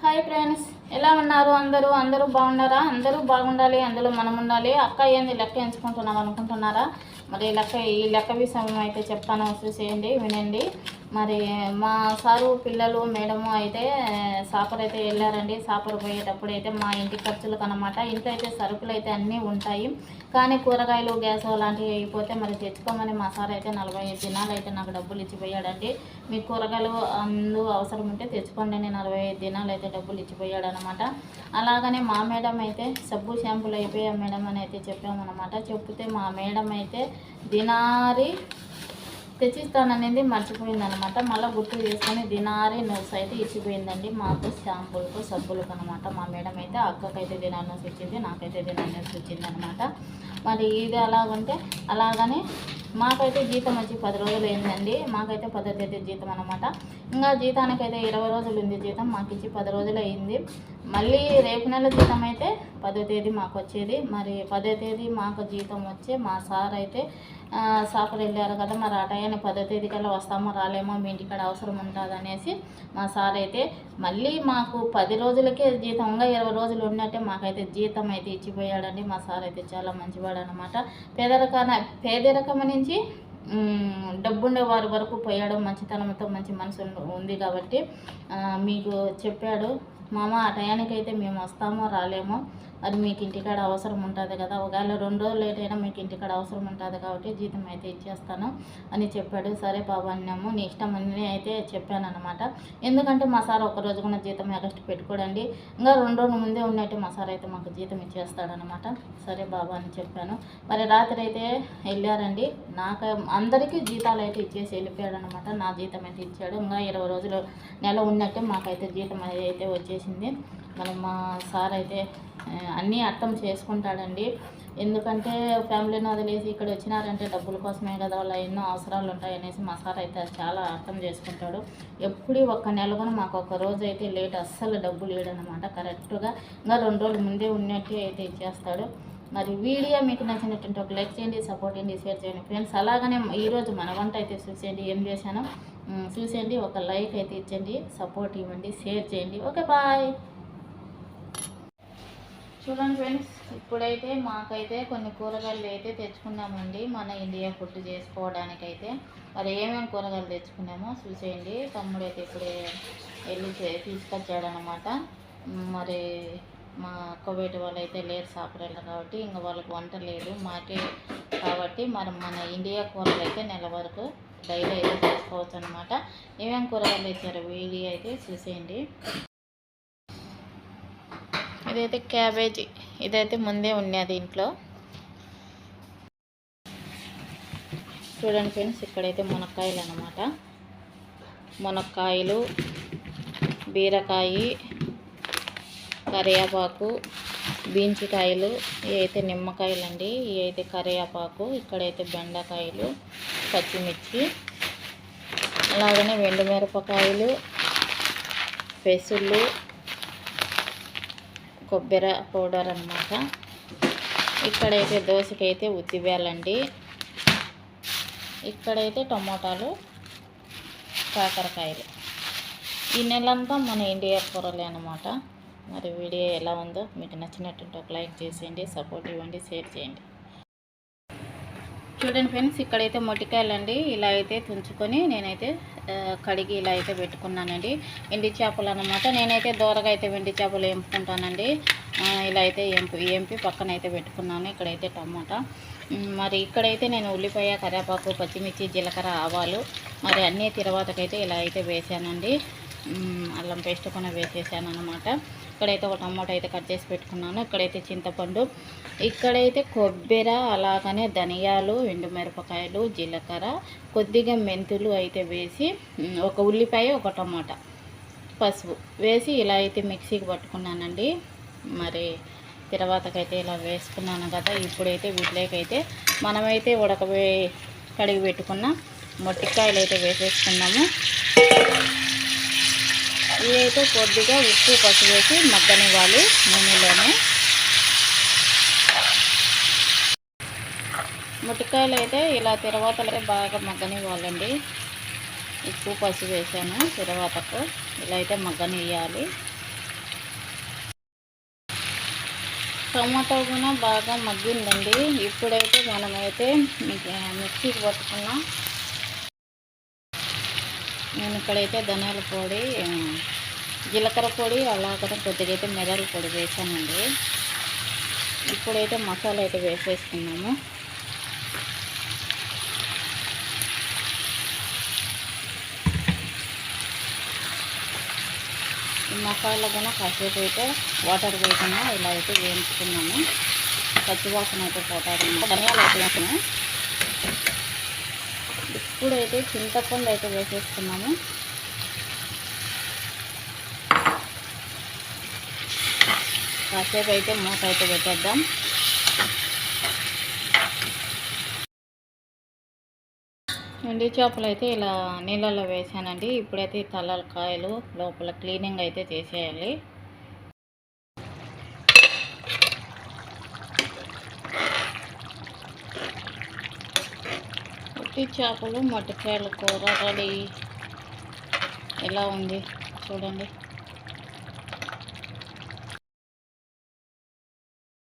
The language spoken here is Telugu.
హాయ్ ఫ్రెండ్స్ ఎలా ఉన్నారు అందరూ? అందరూ బాగున్నారా? అందరూ బాగుండాలి అందులో మనం ఉండాలి అక్క ఏంది లెక్క ఎంచుకుంటున్నాం అనుకుంటున్నారా? మరి లెక్క ఈ లెక్క విషయం అయితే చెప్తాను చూసేయండి వినండి. మరి మా సారు పిల్లలు మేడము అయితే సాపర్ అయితే వెళ్ళారండి. సాపర్ పోయేటప్పుడు అయితే మా ఇంటి ఖర్చులకు అనమాట ఇంట్లో అయితే సరుకులు అయితే అన్నీ ఉంటాయి. కానీ కూరగాయలు గ్యాస్ లాంటివి అయిపోతే మరి తెచ్చుకోమని మా సార్ అయితే నలభై ఐదు దినాలు అయితే నాకు డబ్బులు ఇచ్చిపోయాడండి. మీ కూరగాయలు అందు అవసరం ఉంటే తెచ్చుకోండి అని నలభై ఐదు దినాలు అయితే డబ్బులు ఇచ్చిపోయాడు అనమాట అలాగనే మా మేడం అయితే సబ్బు షాంపూలు అయిపోయా మేడం అని అయితే చెప్పామన్నమాట. చెప్తే మా మేడం అయితే దినారి తెచ్చిస్తాననేది మర్చిపోయింది అనమాట మళ్ళీ గుర్తు చేసుకొని దినారే నోట్స్ అయితే ఇచ్చిపోయిందండి. మాకు షాంపూలకు సబ్బులకు అనమాట మా మేడం అయితే అక్కకైతే దినార్ నోట్స్ ఇచ్చింది నాకైతే దినార్ నోట్స్ ఇచ్చింది అనమాట మరి ఇది అలాగంటే అలాగనే మాకైతే జీతం వచ్చి పది రోజులు అయిందండి. మాకైతే పదో తేదీ జీతం అనమాట. ఇంకా జీతానికైతే ఇరవై రోజులు ఉంది జీతం మాకు ఇచ్చి పది రోజులు అయింది. మళ్ళీ రేపు నెల జీతం అయితే పదో తేదీ మాకు వచ్చేది మరి పదో తేదీ మాకు జీతం వచ్చి మా సార్ అయితే సాఫర్ వెళ్ళారు కదా మరి ఆ పదో తేదీ కల్లా వస్తామో రాలేమో మీ ఇంటికాడ అవసరం ఉంటుంది అనేసి మా సార్ అయితే మళ్ళీ మాకు పది రోజులకే జీతం ఇంకా ఇరవై రోజులు ఉన్నట్టే మాకైతే జీతం అయితే ఇచ్చిపోయాడండి. మా సార్ అయితే చాలా మంచివాడు అనమాట పేదరికాన పేదరికం నుంచి డబ్బుండే వారి వరకు పోయాడు. మంచితనంతో మంచి మనసు ఉంది కాబట్టి మీకు చెప్పాడు. మామ ఆ టయానికైతే మేము వస్తామో రాలేమో అది మీకు ఇంటికాడ అవసరం ఉంటుంది కదా. ఒకవేళ రెండు రోజులు లేట్ అయినా మీకు ఇంటికాడ అవసరం ఉంటుంది కాబట్టి జీతం అయితే ఇచ్చేస్తాను అని చెప్పాడు. సరే బాబు అన్నాము. నీ ఇష్టం అని అయితే చెప్పాను అనమాట ఎందుకంటే మా సార్ ఒక రోజు కూడా జీతం ఎగస్ట్ పెట్టుకోడండి. ఇంకా రెండు రోజుల ముందే ఉన్నట్టు మా సార్ అయితే మాకు జీతం ఇచ్చేస్తాడనమాట సరే బాబా అని చెప్పాను. మరి రాత్రి అయితే వెళ్ళారండి. నాకు అందరికీ జీతాలు అయితే ఇచ్చేసి వెళ్ళిపోయాడు అనమాట నా జీతం అయితే ఇచ్చాడు. ఇంకా ఇరవై రోజులు నెల ఉన్నట్టే మాకైతే జీతం అయితే చేసింది. మరి మా సార్ అయితే అన్నీ అర్థం చేసుకుంటాడండి. ఎందుకంటే ఫ్యామిలీని వదిలేసి ఇక్కడ వచ్చినారంటే డబ్బుల కోసమే కదా వాళ్ళ ఎన్నో అవసరాలు ఉంటాయి అనేసి మా సార్ అయితే చాలా అర్థం చేసుకుంటాడు. ఎప్పుడు ఒక్క నెల కూడా మాకు ఒక రోజు అయితే లేట్ అస్సలు డబ్బులు లేడనమాట. కరెక్ట్గా ఇంకా రెండు రోజులు ముందే ఉన్నట్టు అయితే ఇచ్చేస్తాడు. మరి వీడియో మీకు నచ్చినటువంటి ఒక లైక్ చేయండి సపోర్ట్ చేయండి షేర్ చేయండి. ఫ్రెండ్స్ అలాగనే ఈరోజు మన వంట అయితే చూసేయండి. ఏం చేశాను? చూసేయండి ఒక లైక్ అయితే ఇచ్చండి సపోర్ట్ ఇవ్వండి షేర్ చేయండి. ఓకే బాయ్ చూడండి ఫ్రెండ్స్ ఇప్పుడైతే మాకైతే కొన్ని కూరగాయలు అయితే తెచ్చుకున్నామండి మన ఇండియా ఫుడ్ చేసుకోవడానికైతే. మరి ఏమేమి కూరగాయలు తెచ్చుకున్నామో చూసేయండి. తమ్ముడు అయితే ఇప్పుడే వెళ్ళి తీసుకొచ్చాడనమాట మరి మా అక్కబేట వాళ్ళు అయితే లేరు సాపరేళ్ళు కాబట్టి ఇంకా వాళ్ళకి వంట లేదు. మాకే కాబట్టి మరి మన ఇండియా కూరలు అయితే నెల వరకు డైలీ అయితే చేసుకోవచ్చు అనమాట ఏమేం కూరగాయలు ఇచ్చారో వీడియో అయితే చూసేయండి. ఇదైతే క్యాబేజీ. ఇదైతే ముందే ఉన్నది ఇంట్లో చూడండి ఫ్రెండ్స్ ఇక్కడైతే మునక్కాయలు అనమాట మునక్కాయలు బీరకాయ కరివేపాకు బీన్స్కాయలు ఇవైతే నిమ్మకాయలు అండి ఇవైతే కరివేపాకు ఇక్కడైతే బెండకాయలు పచ్చిమిర్చి అలాగనే మిరపకాయలు పెసులు కొబ్బరి పౌడర్ అన్నమాట. ఇక్కడైతే దోశకైతే ఉద్దివేలండి ఇక్కడైతే టమోటాలు కాకరకాయలు. ఈ నెలంతా మన ఇండియా కూరలే అనమాట మరి వీడియో ఎలా ఉందో మీకు నచ్చినట్టుంటే ఒక లైక్ చేసేయండి సపోర్ట్ ఇవ్వండి షేర్ చేయండి. చూడండి ఫ్రెండ్స్ ఇక్కడైతే మొటికాయలండి. ఇలా అయితే తుంచుకొని నేనైతే కడిగి ఇలా అయితే పెట్టుకున్నానండి. ఎండి చేపలు అనమాట నేనైతే దూరగా అయితే వెండి చేపలు ఎంపుకుంటానండి. ఇలా అయితే ఎంపి ఎంపి పక్కన అయితే పెట్టుకున్నాను. ఇక్కడైతే టమాటా. మరి ఇక్కడైతే నేను ఉల్లిపాయ కరివేపాకు పచ్చిమిర్చి జీలకర్ర ఆవాలు మరి అన్నీ తర్వాతకైతే ఇలా అయితే వేసానండి. అల్లం పేస్ట్ కూడా వేసేసాను అనమాట ఇక్కడైతే ఒక టమాటో అయితే కట్ చేసి పెట్టుకున్నాను. ఇక్కడైతే చింతపండు ఇక్కడైతే కొబ్బరి అలాగనే ధనియాలు ఎండుమిరపకాయలు జీలకర్ర కొద్దిగా మెంతులు అయితే వేసి ఒక ఉల్లిపాయ ఒక టమాటా పసుపు వేసి ఇలా అయితే మిక్సీకి పట్టుకున్నానండి. మరి తర్వాతకైతే ఇలా వేసుకున్నాను కదా ఇప్పుడైతే వీటిలోకైతే మనమైతే ఉడకబే కడిగి పెట్టుకున్న మొట్టికాయలు అయితే వేసేసుకున్నాము. ఇదైతే కొద్దిగా ఉప్పు పసుపు వేసి మగ్గనివ్వాలి నూనెలోనే. ముటికాయలు అయితే ఇలా తర్వాత బాగా మగ్గనివ్వాలండి. ఉప్పు పసుపు వేసాను ఇలా అయితే మగ్గనివ్వాలి టమాటో కూడా బాగా మగ్గిందండి. ఇప్పుడైతే మనమైతే మిక్సీకి పట్టుకున్నాం నేను ఇక్కడైతే ధనియాల పొడి జీలకర్ర పొడి అలాగే కొద్దిగా అయితే మిరియాల పొడి వేసానండి. ఇప్పుడైతే మసాలా అయితే వేసేసుకున్నాము. ఈ మసాలా కూడా కాసేపు అయితే వాటర్ వేసిన ఇలా అయితే వేయించుకున్నాము. పచ్చివాసన అయితే పోతాడు ధనియాలు అయితే వేసినాము ఇప్పుడైతే చింతపండు అయితే వేసేసుకున్నాము కాసేపు అయితే మూత అయితే పెట్టేద్దాం. ఎండి చేపలు అయితే ఇలా నీళ్ళలో వేసానండి. ఇప్పుడైతే తలల కాయలు లోపల క్లీనింగ్ అయితే చేసేయాలి. ఉట్టి చేపలు మొట్టకాయల కూర రెడీ ఎలా ఉంది? చూడండి.